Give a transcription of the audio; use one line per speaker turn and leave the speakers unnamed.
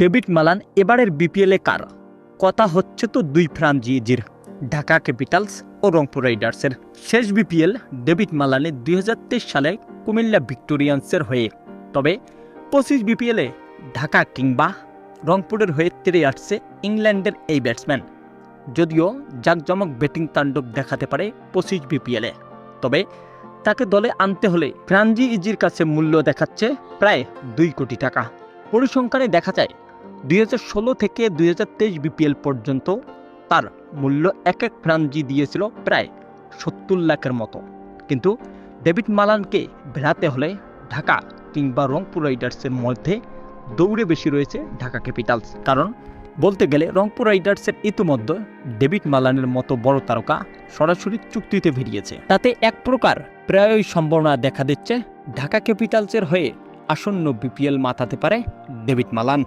David Malan এবারের বিপিএলে কার? কথা হচ্ছে তো দুই ফ্রাঞ্চাইজির, ঢাকা ক্যাপিটালস ও রংপুর রাইডার্সের। শেষ বিপিএল ডেভিড মালানে দুই হাজার তেইশ সালে কুমিল্লা ভিক্টোরিয়ান্সের হয়ে। তবে পঁচিশ বিপিএলে ঢাকা কিংবা রংপুরের হয়ে তেরে আসছে ইংল্যান্ডের এই ব্যাটসম্যান। যদিও জাঁকজমক ব্যাটিং তাণ্ডব দেখাতে পারে পঁচিশ বিপিএলে। তবে তাকে দলে আনতে হলে ফ্রাঞ্জি ইজির কাছে মূল্য দেখাচ্ছে প্রায় দুই কোটি টাকা। পরিসংখ্যানে দেখা যায় দুই হাজার ষোলো থেকে দুই হাজার তেইশ বিপিএল পর্যন্ত তার মূল্য এক এক ফ্রাঞ্জি দিয়েছিল প্রায় সত্তর লাখের মতো। কিন্তু ডেভিড মালানকে ভেড়াতে হলে ঢাকা কিংবা রংপুর রাইডার্সের মধ্যে দৌড়ে বেশি রয়েছে ঢাকা ক্যাপিটালস। কারণ বলতে গেলে রংপুর রাইডার্সের ইতিমধ্যে ডেভিড মালানের মতো বড় তারকা সরাসরি চুক্তিতে ভিড়িয়েছে। তাতে এক প্রকার প্রায়ই সম্ভাবনা দেখা দিচ্ছে ঢাকা ক্যাপিটালসের হয়ে আসন্ন বিপিএল মাতাতে পারে ডেভিড মালান।